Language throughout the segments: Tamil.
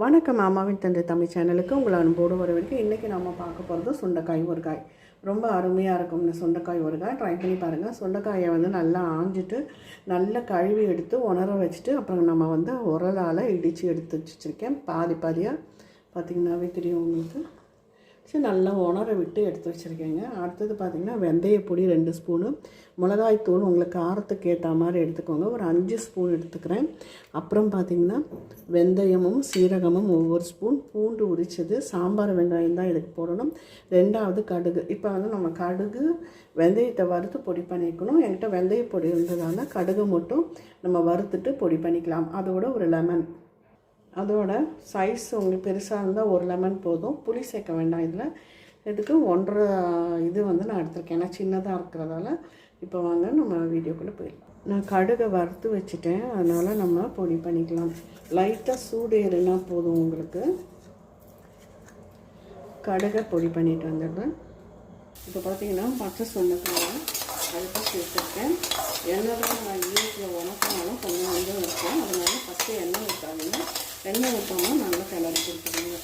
வணக்கம் மாமாவின் தந்தை தமிழ் சேனலுக்கு உங்களை அன்போடு வரவேற்க இன்றைக்கி நம்ம பார்க்க போகிறது சுண்டைக்காய் ஊறுகாய். ரொம்ப அருமையாக இருக்கும் இந்த சுண்டைக்காய் ஊறுகாய். ட்ரை பண்ணி பாருங்கள் சுண்டைக்காயை வந்து நல்லா ஆஞ்சிட்டு நல்லா கழுவி எடுத்து உணர வச்சுட்டு அப்புறம் நம்ம வந்து உரலால் இடித்து எடுத்து வச்சுருக்கேன். பாதி பாதியாக பார்த்திங்கனாவே தெரியும் உங்களுக்கு. சரி நல்லா உணர விட்டு எடுத்து வச்சுருக்கேங்க. அடுத்தது பார்த்திங்கன்னா வெந்தயப்பொடி ரெண்டு ஸ்பூனு. மிளகாய்த்தூள் உங்களுக்கு காரத்துக்கு ஏற்ற மாதிரி எடுத்துக்கோங்க. ஒரு அஞ்சு ஸ்பூன் எடுத்துக்கிறேன். அப்புறம் பார்த்திங்கன்னா வெந்தயமும் சீரகமும் ஒவ்வொரு ஸ்பூன் பூண்டு உரிச்சது. சாம்பார் வெங்காயம் தான் இதுக்கு போடணும். ரெண்டாவது கடுகு. இப்போ வந்து நம்ம கடுகு வெந்தயத்தை வறுத்து பொடி பண்ணிக்கணும். என்கிட்ட வெந்தய பொடி இருந்ததால் கடுகு மட்டும் நம்ம வறுத்துட்டு பொடி பண்ணிக்கலாம். அதோட ஒரு லெமன். அதோட சைஸ் உங்களுக்கு பெருசாக இருந்தால் ஒரு லெமன் போதும். புளி சேர்க்க வேண்டாம் இதில். இதுக்கு ஒன்றரை இது வந்து நான் எடுத்திருக்கேன். ஏன்னா சின்னதாக இருக்கிறதால இப்போ வாங்க நம்ம வீடியோக்குள்ளே போயிடலாம். நான் கடுகை வறுத்து வச்சுட்டேன். அதனால் நம்ம பொடி பண்ணிக்கலாம். லைட்டாக சூடு ஏறுனா போதும் உங்களுக்கு. கடுகை பொடி பண்ணிட்டு வந்துடுறேன். இப்போ பார்த்தீங்கன்னா பச்சை சொன்னக்காக அதுக்கு சேர்த்துருக்கேன். எண்ணெய் தான் நான் ஈரத்தில் உணக்கினாலும் கொஞ்சம் கொஞ்சம் இருக்கும். அதனால ஃபஸ்ட்டு எண்ணெய் ஊற்றாதீங்க எண்ணெய் ஊற்றாமல் நல்லா கிளறி கொடுத்துருங்க.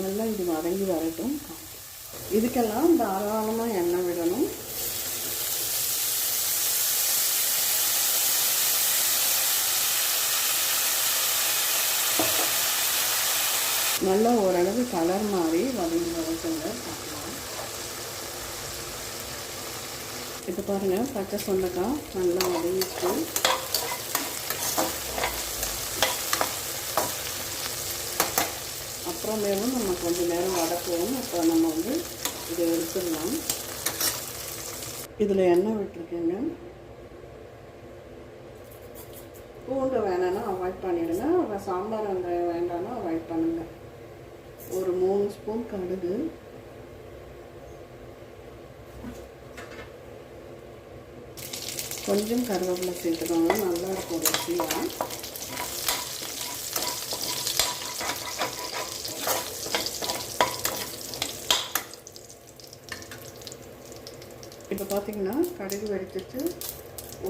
நல்லா இது வதங்கி வரட்டும். இதுக்கெல்லாம் தாராளமாக எண்ணெய் விடணும். நல்லா ஓரளவு கலர் மாதிரி வதங்கி வரட்டுங்க. பார்க்கலாம். இப்போ பாருங்கள் பச்சை சொண்டக்காய் நல்லா வதங்கிச்சு அப்புறமேலும் நம்ம கொஞ்சம் நேரம் வதக்குவோம். அப்போ நம்ம வந்து இதை எடுத்துடலாம். இதில் எண்ணெய் விட்டுருக்கேங்க. பூண்டு வேணான்னா அவாய்ட் பண்ணிடுங்க. அப்புறம் சாம்பார் வெங்காயம் வேண்டாம்னா அவாய்ட் பண்ணுங்கள் ஒரு மூணு ஸ்பூன் கடுகு. கொஞ்சம் கருவேப்பிலை சேர்த்துக்கோங்க. நல்லா இருக்கும் ருசியாக இப்போ பார்த்தீங்கன்னா கடுகு வெடிச்சிட்டு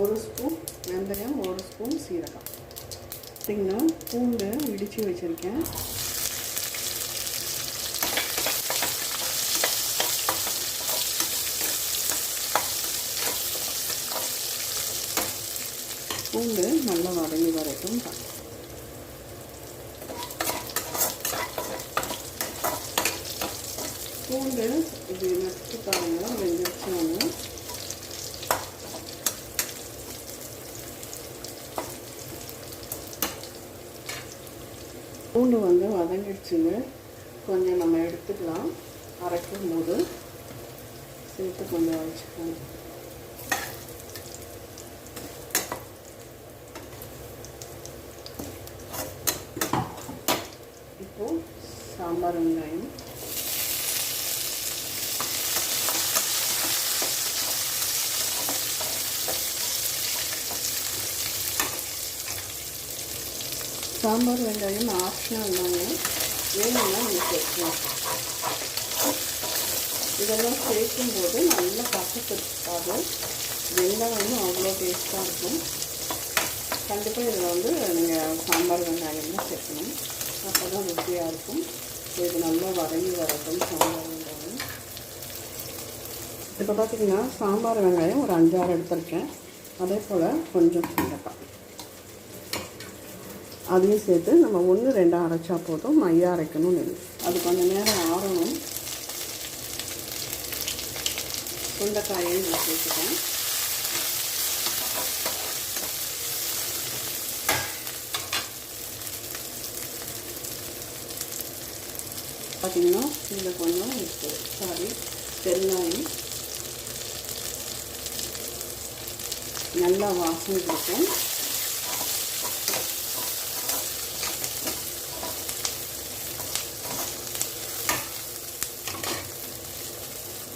ஒரு ஸ்பூன் வெந்தயம் ஒரு ஸ்பூன் சீரகம். பார்த்தீங்கன்னா பூண்டு இடித்து வச்சுருக்கேன். பூண்டு நல்லா வதங்கி வரட்டும். பூண்டு இது நட்டு பாருங்க வெந்துருச்சு பூண்டு வந்து வதங்கிடுச்சுங்க கொஞ்சம் நம்ம எடுத்துக்கலாம். அரைக்கும் போது சேர்த்து கொஞ்சம் வச்சுக்கலாம் சாம்பார் வெங்காயம் சாம்பார் வெங்காயம் ஆப்ஷனல் தாங்க. வேணும்னா நம்ம சேர்க்கலாம் இதெல்லாம் சேர்க்கும் போது நல்லா பசப்பிடிக்காது வெங்காயமும் அவ்வளோ டேஸ்ட்டாக இருக்கும். கண்டிப்பாக இதில் வந்து நீங்கள் சாம்பார் வெங்காயம் தான் சேர்க்கணும். அப்போ தான் ருசியாக இருக்கும். இது நல்லா வதங்கி வரட்டும் சாம்பார் வெங்காயம் இப்போ பார்த்தீங்கன்னா சாம்பார் வெங்காயம் ஒரு அஞ்சாறு எடுத்திருக்கேன். அதே போல் கொஞ்சம் சீரக்காய் அதையும் சேர்த்து நம்ம ஒன்று ரெண்டாக அரைச்சா போதும். மையாக அரைக்கணும்னு இல்லை. அது கொஞ்சம் நேரம் ஆறணும். சுண்டைக்காயையும் நான் சேர்த்துட்டேன். பார்த்தீங்கன்னா இந்த கொஞ்சம் உப்பு சாரி பெருங்காயம் நல்லா வாசனை கொடுக்கும்.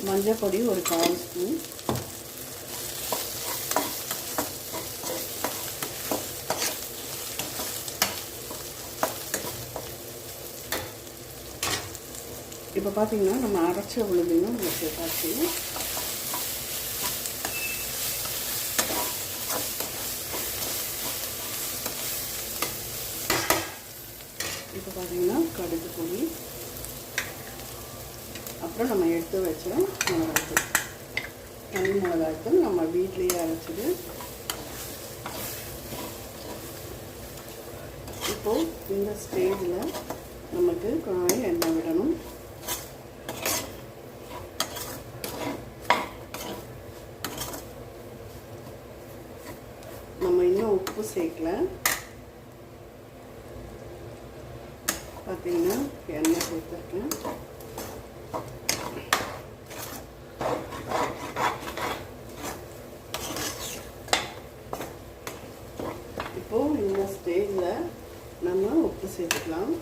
மஞ்சள் பொடி ஒரு கால் ஸ்பூன். இப்போ பார்த்திங்கன்னா நம்ம அரைச்ச உளுந்துங்க உங்களுக்கு காய்ச்சி இப்போ பார்த்திங்கன்னா கடுகு பொடி. அப்புறம் நம்ம எடுத்து வச்ச மிளகாய்த்தூள் தனி மிளகாய்த்தூள் நம்ம வீட்லேயே அரைச்சது. இப்போது இந்த ஸ்டேஜில் நமக்கு காய் எண்ணெய் விடணும். உப்பு சேர்க்கல. பார்த்தீங்கன்னா எண்ணெய் சேர்த்துருக்கேன் இப்போது இந்த ஸ்டேஜில் நம்ம உப்பு சேர்த்துக்கலாம்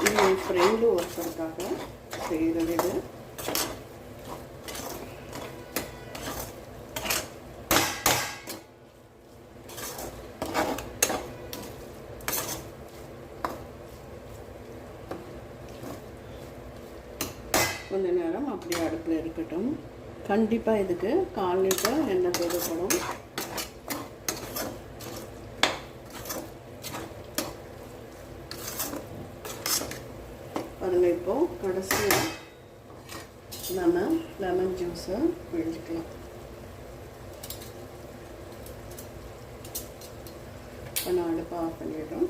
இது என் ஃப்ரெண்டு ஒருத்தருக்காக செய்கிறது இது கொஞ்ச நேரம் அப்படியே அடுப்பில் இருக்கட்டும். கண்டிப்பாக இதுக்கு கால் லிட்டர் எண்ணெய் தேவைப்படும். பாருங்க இப்போ கடைசியாக நம்ம லெமன் ஜூஸை பிழிஞ்சிக்கலாம் இப்போ நான் அடுப்பு ஆஃப் பண்ணிடுறோம்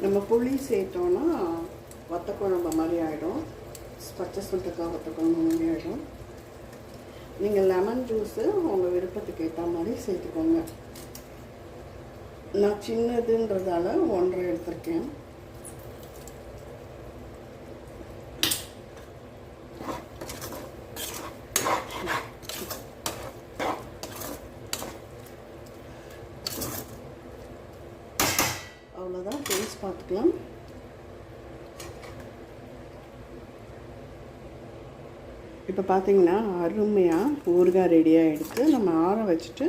நம்ம புளி சேர்த்தோன்னா வத்த குழம்பு மாதிரி ஆகிடும் பச்சை சுண்டக்காய் வத்த குழம்பு மாதிரி ஆகிடும் நீங்கள் லெமன் ஜூஸு உங்கள் விருப்பத்துக்கு ஏற்ற மாதிரி சேர்த்துக்கோங்க. நான் சின்னதுன்றதால ஒன்றரை எடுத்திருக்கேன். அவ்வளோதான் டேஸ்ட் பார்த்துக்கலாம். இப்போ பார்த்தீங்கன்னா அருமையாக ஊறுகாய் ரெடியாக எடுத்து நம்ம ஆற வச்சுட்டு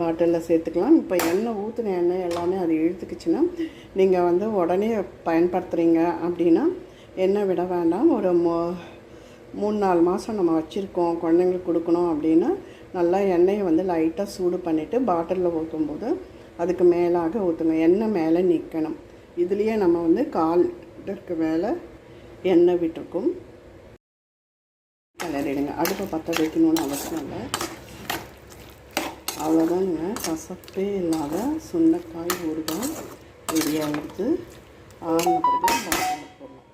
பாட்டிலில் சேர்த்துக்கலாம். இப்போ எண்ணெய் ஊற்றின எண்ணெய் எல்லாமே அது இழுத்துக்குச்சுன்னா நீங்கள் வந்து உடனே பயன்படுத்துகிறீங்க அப்படின்னா எண்ணெய் விட வேண்டாம். ஒரு மூ மூணு நாலு மாதம் நம்ம வச்சுருக்கோம். குழந்தைங்களுக்கு கொடுக்கணும் அப்படின்னா நல்லா எண்ணெயை வந்து லைட்டாக சூடு பண்ணிவிட்டு பாட்டிலில் ஊற்றும்போது அதுக்கு மேலாக ஊற்றுங்க எண்ணெய் மேலே நிற்கணும். இதுலேயே நம்ம வந்து கால் லிட்டருக்கு மேலே எண்ணெய் விட்டுருக்கோம். கிளறிடுங்க அடுப்பை பற்ற வைக்கணும்னு அவசியம் இல்லை. அவ்வளோதாங்க கசப்பே இல்லாத சுண்டைக்காய் ஊறுகாய் ரெடியாக ஆறின பிறகு பாட்டிலில் போடலாம்.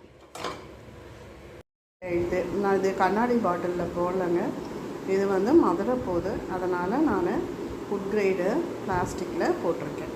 இது நான் இது கண்ணாடி பாட்டிலில் போடலைங்க. இது வந்து மதுரை போகுது அதனால் நான் ஃபுட் கிரேடு பிளாஸ்டிக்கில் போட்டிருக்கேன்.